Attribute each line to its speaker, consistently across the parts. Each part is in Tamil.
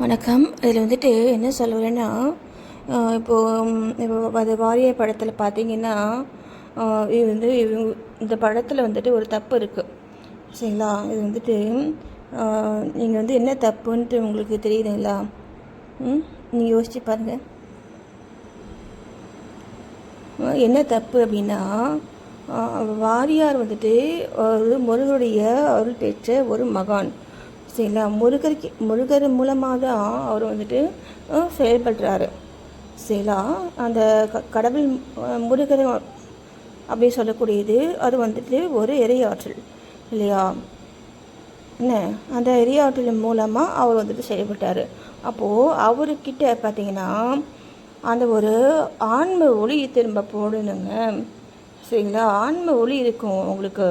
Speaker 1: வணக்கம். இதில் வந்துட்டு என்ன சொல்ல இப்போது இப்போ அது வாரிய படத்தில் பார்த்தீங்கன்னா இது வந்து இவங்க இந்த படத்தில் வந்துட்டு ஒரு தப்பு இருக்குது சரிங்களா? இது வந்துட்டு நீங்கள் வந்து என்ன தப்புன்ட்டு உங்களுக்கு தெரியுதுங்களா? ம் நீங்கள் யோசிச்சு பாருங்கள் என்ன தப்பு அப்படின்னா வாரியார் வந்துட்டு ஒரு முருகனுடைய அருள் பெற்ற ஒரு மகான். சில முருகருக்கு முருகர் மூலமாக தான் அவர் வந்துட்டு செயல்படுறாரு. சில அந்த க கடவுள் முருகர் அப்படி சொல்லக்கூடியது அது வந்துட்டு ஒரு எரியாற்றல் இல்லையா? என்ன? அந்த எரியாற்றல் மூலமாக அவர் வந்துட்டு செயல்பட்டார். அப்போது அவர்கிட்ட பார்த்தீங்கன்னா அந்த ஒரு ஆன்ம ஒளி திரும்ப போடணுங்க. சரிங்களா? ஆன்ம ஒளி இருக்கும் உங்களுக்கு.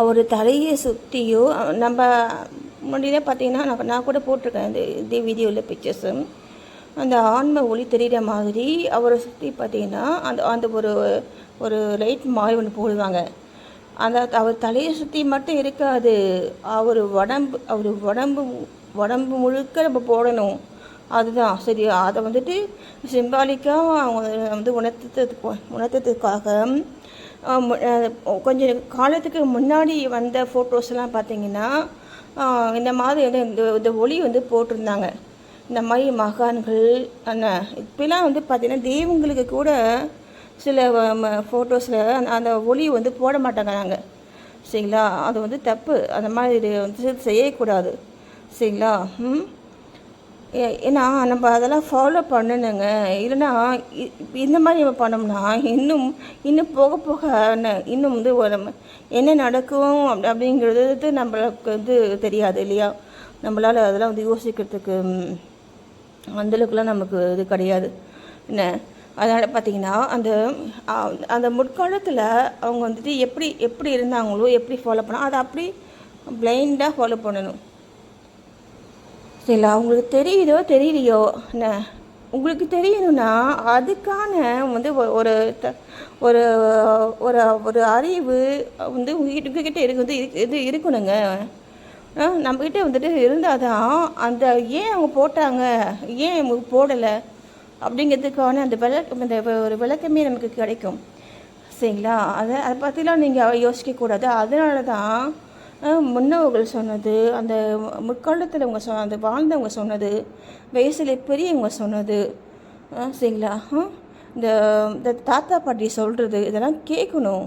Speaker 1: அவர் தலையை சுற்றியோ நம்ம முன்னாடியே பார்த்தீங்கன்னா நான் நான் கூட போட்டிருக்கேன் இந்த இதே வீடியோவில் பிக்சர்ஸு அந்த ஆன்ம ஒளி தெரிகிற மாதிரி அவரை சுற்றி பார்த்தீங்கன்னா அந்த அந்த ஒரு ஒரு லைட் மாதிரி ஒன்று போடுவாங்க. அந்த அவர் தலையை சுற்றி மட்டும் இருக்காது. அவர் உடம்பு அவர் உடம்பு உடம்பு முழுக்க நம்ம போடணும். அதுதான் சரி அதை வந்துட்டு சிம்பாலிக்காக அவங்க வந்து உணர்த்துறதுக்கு உணர்த்ததுக்காக கொஞ்சம் காலத்துக்கு முன்னாடி வந்த ஃபோட்டோஸ்லாம் பார்த்தீங்கன்னா இந்த மாதிரி வந்து இந்த இந்த ஒளி வந்து போட்டிருந்தாங்க. இந்த மாதிரி மகான்கள் என்ன இப்போலாம் வந்து பார்த்திங்கன்னா தெய்வங்களுக்கு கூட சில ஃபோட்டோஸில் அந்த அந்த ஒளி வந்து போட மாட்டாங்க நாங்கள் சரிங்களா? அது வந்து தப்பு. அந்த மாதிரி இது வந்து செய்யக்கூடாது. சரிங்களா? ம்? ஏன்னா நம்ம அதெல்லாம் ஃபாலோ பண்ணணுங்க. இல்லைன்னா இந்த மாதிரி நம்ம பண்ணோம்னா இன்னும் இன்னும் போக போக என்ன- இன்னும் வந்து நம்ம என்ன நடக்கும் அப்படி அப்படிங்கிறது நம்மளுக்கு வந்து தெரியாது இல்லையா? நம்மளால் அதெல்லாம் வந்து யோசிக்கிறதுக்கு அந்தளவுக்குலாம் நமக்கு இது கிடையாது. என்ன? அதனால் பார்த்தீங்கன்னா அந்த அந்த முற்காலத்தில் அவங்க வந்துட்டு எப்படி எப்படி இருந்தாங்களோ எப்படி ஃபாலோ பண்ண அதை அப்படி பிளைண்டாக ஃபாலோ பண்ணணும். சரிங்களா உங்களுக்கு தெரியுதோ தெரியலையோ? என்ன? உங்களுக்கு தெரியணும்னா அதுக்கான வந்து ஒரு த ஒரு ஒரு ஒரு அறிவு வந்து உங்ககிட்ட இருக்கு வந்து இது இருக்கணுங்க. நம்மக்கிட்ட வந்துட்டு இருந்தால் தான் அந்த ஏன் அவங்க போட்டாங்க ஏன் அவங்க போடலை அப்படிங்கிறதுக்கான அந்த விளக்க அந்த ஒரு விளக்கமே நமக்கு கிடைக்கும். சரிங்களா? அதை அதை பற்றிலாம் நீங்கள் யோசிக்கக்கூடாது. அதனால தான் முன்னவர்கள் முன்னோர்கள் சொன்னது அந்த முற்காலத்தில் அவங்க சொ அந்த வாழ்ந்தவங்க சொன்னது வயசில் பெரியவங்க சொன்னது. சரிங்களா? இந்த இந்த தாத்தா பாட்டி சொல்கிறது இதெல்லாம் கேட்கணும்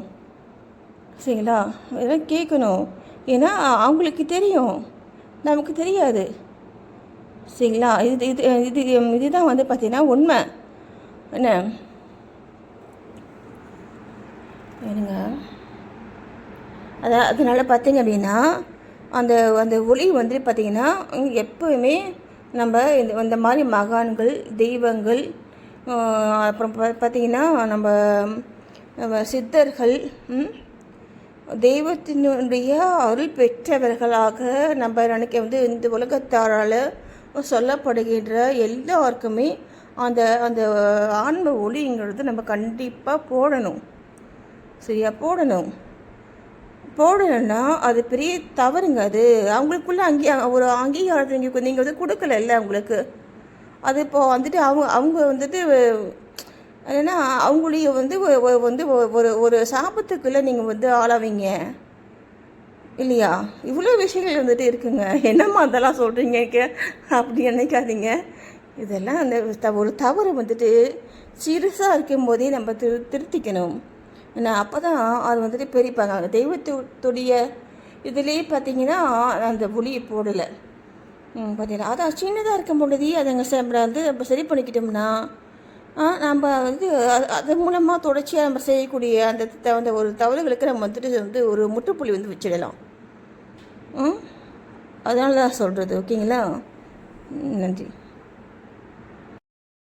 Speaker 1: சரிங்களா? இதெல்லாம் கேட்கணும் ஏன்னா அவங்களுக்கு தெரியும். நமக்கு தெரியாது. சரிங்களா? இது இது இது இதுதான் வந்து பார்த்தீங்கன்னா உண்மை. என்ன? என்னங்க? அதான் அதனால் பார்த்திங்க அப்படின்னா அந்த அந்த ஒளி வந்து பார்த்திங்கன்னா எப்போவுமே நம்ம இந்த இந்த மாதிரி மகான்கள் தெய்வங்கள் அப்புறம் பார்த்திங்கன்னா நம்ம சித்தர்கள் தெய்வத்தினுடைய அருள் பெற்றவர்களாக நம்ம நினைக்க வந்து இந்த உலகத்தாரால் சொல்லப்படுகின்ற எல்லாருக்குமே அந்த அந்த ஆன்ம ஒளிங்கிறது நம்ம கண்டிப்பாக போடணும். சரியா? போடணும். போடணும்னா அது பெரிய தவறுங்க அது. அவங்களுக்குள்ள அங்கே ஒரு அங்கீகாரத்தை நீங்கள் நீங்கள் வந்து கொடுக்கலல்ல அவங்களுக்கு. அது இப்போ வந்துட்டு அவங்க அவங்க வந்துட்டு என்னன்னா அவங்களையும் வந்து ஒ- வந்து ஒரு ஒரு சாபத்துக்குள்ளே நீங்கள் வந்து ஆளாவீங்க. இல்லையா? இவ்வளோ விஷயங்கள் வந்துட்டு இருக்குங்க. என்னம்மா அதெல்லாம் சொல்கிறீங்க அப்படி நினைக்காதீங்க. இதெல்லாம் அந்த த- ஒரு தவறு வந்துட்டு சிறுசாக இருக்கும்போதே நம்ம திரு திருத்திக்கணும். ஏன்னா அப்போ தான் அது வந்துட்டு பெரியப்பாங்க அந்த தெய்வத்துடைய இதுலேயே பார்த்தீங்கன்னா அந்த ஒளியை போடலை. ம் பார்த்தீங்களா அதான் சின்னதாக இருக்கும் பொழுது அதுங்க நம்ம வந்து நம்ம சரி பண்ணிக்கிட்டோம்னா ஆ, நம்ம வந்து அது மூலமாக தொடர்ச்சியாக நம்ம செய்யக்கூடிய அந்த தகுந்த ஒரு தவறுகளுக்கு நம்ம வந்துட்டு வந்து ஒரு முற்றுப்புள்ளி வந்து வச்சிடலாம். ம்? அதனால தான் சொல்கிறது ஓகேங்களா நன்றி.